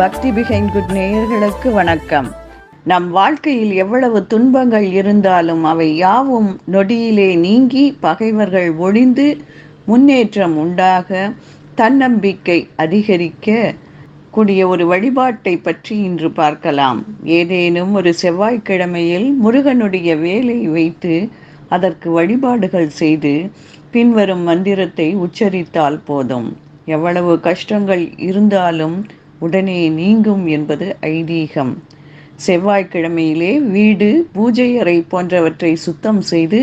பக்தி behind good நேயர்களுக்கு வணக்கம். நம் வாழ்க்கையில் எவ்வளவு துன்பங்கள் இருந்தாலும் அவை யாவும் நொடியிலே நீங்கி பகைவர்கள் ஒழிந்து முன்னேற்றம் உண்டாக தன்னம்பிக்கை அதிகரிக்க கூடிய ஒரு வழிபாட்டை பற்றி இன்று பார்க்கலாம். ஏதேனும் ஒரு செவ்வாய்க்கிழமையில் முருகனுடைய வேலை வைத்து அதற்கு வழிபாடுகள் செய்து பின்வரும் மந்திரத்தை உச்சரித்தால் போதும். எவ்வளவு கஷ்டங்கள் இருந்தாலும் உடனே நீங்கும் என்பது ஐதீகம். செவ்வாய்க்கிழமையிலே வீடு பூஜை அறை போன்றவற்றை சுத்தம் செய்து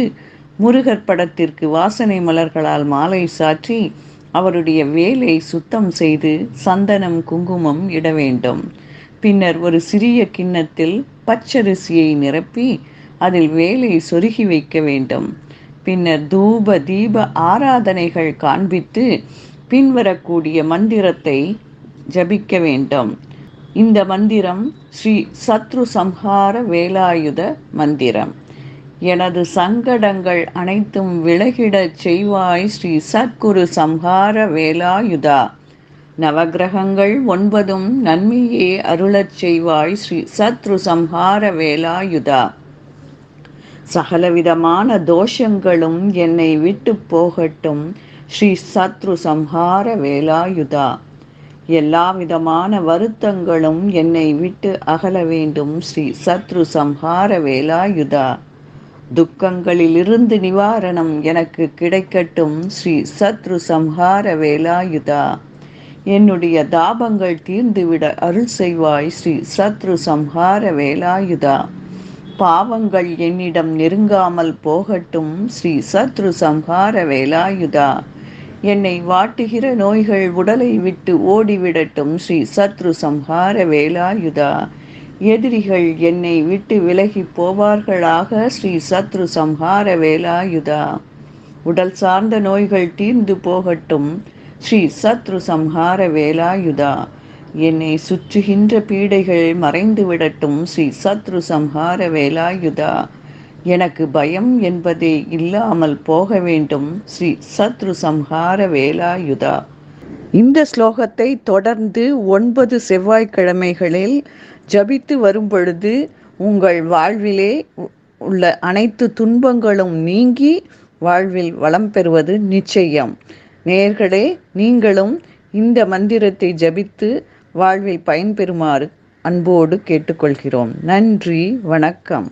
முருகர் படத்திற்கு வாசனை மலர்களால் மாலை சாற்றி அவருடைய வேலை சுத்தம் செய்து சந்தனம் குங்குமம் இட வேண்டும். பின்னர் ஒரு சிறிய கிண்ணத்தில் பச்சரிசியை நிரப்பி அதில் வேலை சொருகி வைக்க வேண்டும். பின்னர் தூப தீப ஆராதனைகள் காண்பித்து பின்வரக்கூடிய மந்திரத்தை ஜபிக்க வேண்டும். இந்த மந்திரம் ஸ்ரீ சத்ரு சம்ஹார வேலாயுத மந்திரம். எனது சங்கடங்கள் அனைத்தும் விலகிடச் செய்வாய் ஸ்ரீ சத்குரு சம்ஹார வேலாயுதா. நவகிரகங்கள் ஒன்பதும் நன்மையே அருளச் செய்வாய் ஸ்ரீ சத்ரு சம்ஹார வேலாயுதா. சகலவிதமான தோஷங்களும் என்னை விட்டு போகட்டும் ஸ்ரீ சத்ரு சம்ஹார வேலாயுதா. எல்லா விதமான வருத்தங்களும் என்னை விட்டு அகல வேண்டும். ஸ்ரீ சத்ரு சம்ஹார வேலாயுதா. துக்கங்களிலிருந்து நிவாரணம் எனக்கு கிடைக்கட்டும். ஸ்ரீ சத்ரு சம்ஹார வேலாயுதா. என்னுடைய தாபங்கள் தீர்ந்துவிட அருள் செய்வாய். ஸ்ரீ சத்ரு சம்ஹார வேலாயுதா. பாவங்கள் என்னிடம் நெருங்காமல் போகட்டும். ஸ்ரீ சத்ரு சம்ஹார வேலாயுதா. என்னை வாட்டுகிற நோய்கள் உடலை விட்டு ஓடிவிடட்டும் ஸ்ரீ சத்ரு சம்ஹார வேலாயுதா. எதிரிகள் என்னை விட்டு விலகி போவார்களாக ஸ்ரீ சத்ரு சம்ஹார வேலாயுதா. உடல் சார்ந்த நோய்கள் தீர்ந்து போகட்டும் ஸ்ரீ சத்ரு சம்ஹார வேலாயுதா. என்னை சுற்றுகின்ற பீடைகள் மறைந்து விடட்டும் ஸ்ரீ சத்ரு சம்ஹார வேலாயுதா. எனக்கு பயம் என்பதே இல்லாமல் போக வேண்டும். ஸ்ரீ சத்ரு சம்ஹார வேலாயுதா. இந்த ஸ்லோகத்தை தொடர்ந்து ஒன்பது செவ்வாய்க்கிழமைகளில் ஜபித்து வரும்பொழுது உங்கள் வாழ்விலே உள்ள அனைத்து துன்பங்களும் நீங்கி வாழ்வில் வளம் பெறுவது நிச்சயம். நேர்களே நீங்களும் இந்த மந்திரத்தை ஜபித்து வாழ்வில் பயன்பெறுமாறு அன்போடு கேட்டுக்கொள்கிறோம். நன்றி வணக்கம்.